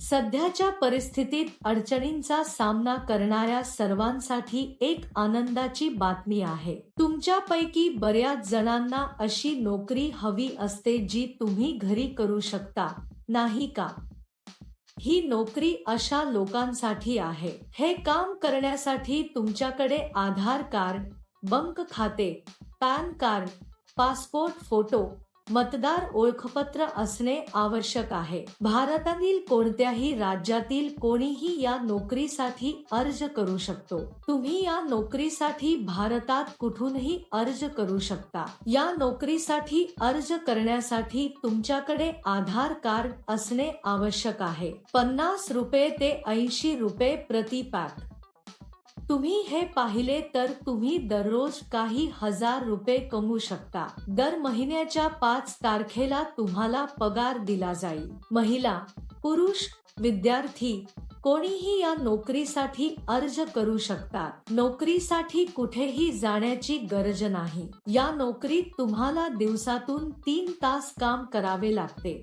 सध्याच्या परिस्थितीत अडचणींचा सामना करणाऱ्या सर्वांसाठी एक आनंदाची बातमी आहे. तुमच्यापैकी बऱ्याच जणांना अशी नोकरी हवी असते जी तुम्ही घरी करू शकता नाही का? ही नोकरी अशा लोकांसाठी आहे. हे काम करण्यासाठी तुमच्याकडे आधार कार्ड बंक खाते पॅन कार्ड पासपोर्ट फोटो मतदार ओळखपत्र असणे आवश्यक आहे. भारतातील कोणत्याही राज्यातील कोणीही या नोकरीसाठी अर्ज करू शकतो. तुम्ही या नोकरीसाठी भारतात कुठूनही अर्ज करू शकता. या नोकरीसाठी अर्ज करण्यासाठी तुमच्याकडे आधार कार्ड असणे आवश्यक आहे. पन्नास रुपये ते ऐंशी रुपये प्रति पॅक. तुम्ही हे पाहिले तर तुम्ही दररोज काही हजार रुपये कमवू शकता. दर महिन्याच्या पाच तारखेला तुम्हाला पगार दिला जाईल. महिला पुरुष विद्यार्थी कोणीही या नोकरीसाठी अर्ज करू शकतात. नोकरीसाठी कुठेही जाण्याची गरज नाही. या नोकरीत तुम्हाला दिवसातून तीन तास काम करावे लागते.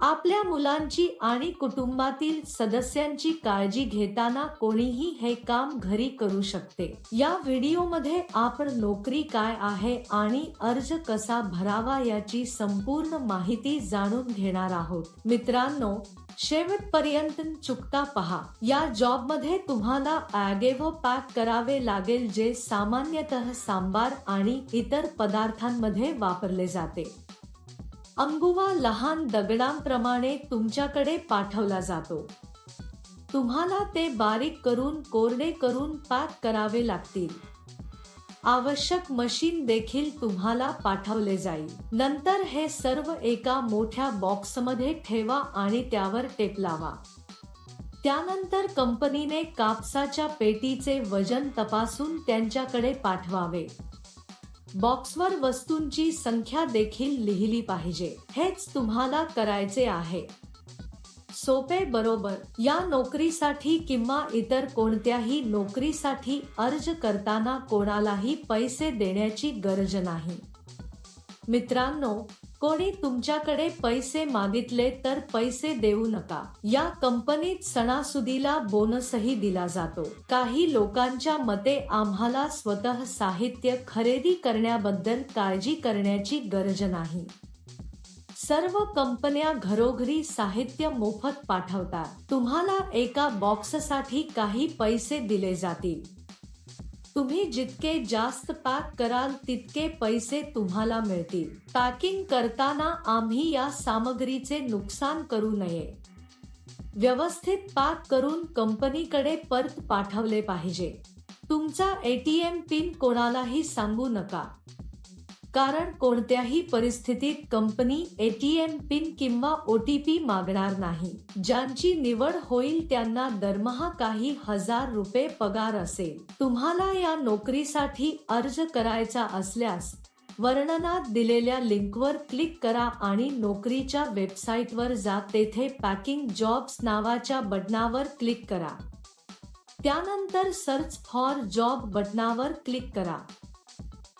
आपल्या मुलांची आणि कुटुंबातील सदस्यांची काळजी घेताना कोणीही हे काम घरी करू शकते. या व्हिडिओमध्ये आपण नोकरी काय आहे आणि अर्ज कसा भरावा याची संपूर्ण माहिती जाणून घेणार आहोत. मित्रांनो शेवटपर्यंत चुकता पहा. या जॉबमध्ये तुम्हाला ॲगेव्हो पॅक करावे लागेल जे सामान्यतः सांबार आणि इतर पदार्थांमध्ये वापरले जाते. अंगुवा लहान दगडांप्रमाणे तुमच्याकडे पाठवला जातो. तुम्हाला ते बारीक करून कोरडे करून पॅक करावे लागतील. आवश्यक मशीन देखील तुम्हाला पाठवले जाईल. नंतर हे सर्व एका मोठ्या बॉक्समध्ये ठेवा आणि त्यावर टेप लावा. त्यानंतर कंपनीने कापसाच्या पेटीचे वजन तपासून त्यांच्याकडे पाठवावे. बॉक्सवर वस्तूंची संख्या देखील लिहिली पाहिजे. हेच तुम्हाला करायचे आहे. सोपे बरोबर. या नोकरीसाठी किंवा इतर कोणत्याही नोकरीसाठी अर्ज करताना कोणालाही पैसे देण्याची गरज नाही. मित्रांनो कोणी तुमच्याकडे पैसे मागितले तर पैसे देऊ नका. या कंपनीत सणासुदीला बोनसही दिला जातो. काही लोकांच्या मते आम्हाला स्वतः साहित्य खरेदी करण्याबद्दल काळजी करण्याची गरज नाही. सर्व कंपन्या घरोघरी साहित्य मोफत पाठवतात. तुम्हाला एका बॉक्ससाठी काही पैसे दिले जातील. तुम्ही जितके जास्त पॅक कराल तितके पैसे तुम्हाला मिळतील. पॅकिंग करताना आम्ही या सामग्रीचे नुकसान करू नये. व्यवस्थित पॅक करून कंपनीकडे परत पाठवले पाहिजे. तुमचा एटीएम पिन कोणालाही सांगू नका. कारण कोणत्याही परिस्थितीत कंपनी एटीएम पिन किंवा ओ टी पी मागणार नाही. ज्यांची निवड होईल त्यांना दरमहा काही हजार रुपये पगार असेल. तुम्हाला या नोकरीसाठी अर्ज करायचा असल्यास वर्णनात दिलेल्या लिंकवर क्लिक करा आणि नोकरीच्या वेबसाईटवर जा. तेथे पॅकिंग जॉब्स नावाच्या बटनावर क्लिक करा. त्यानंतर सर्च फॉर जॉब बटनावर क्लिक करा.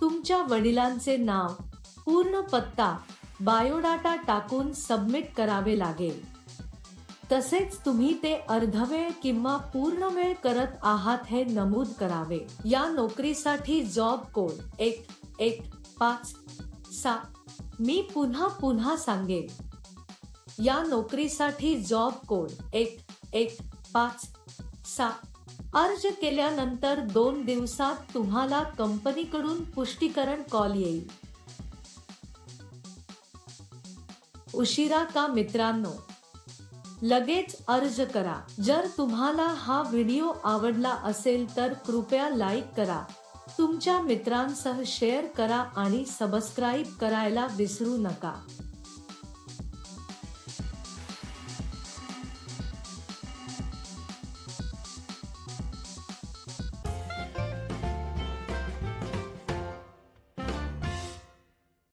तुमच्या वडिलांचे नाव पूर्ण पत्ता बायोडाटा टाकून सबमिट करावे लागेल. तसेच तुम्ही ते अर्धवेळ किंवा पूर्ण वेळ करत आहात हे नमूद करावे. या नोकरीसाठी जॉब कोड एक एक पाच सात. मी पुन्हा पुन्हा सांगेन. या नोकरीसाठी जॉब कोड एक एक पाच सात. अर्ज केल्यानंतर दोन दिवसात तुम्हाला कंपनीकडून पुष्टीकरण कॉल येईल. उशिरा का मित्रांनो? लगेच अर्ज करा. जर तुम्हाला हा व्हिडिओ आवडला असेल तर कृपया लाईक करा. तुमच्या मित्रांसह शेअर करा आणि सबस्क्राईब करायला विसरू नका.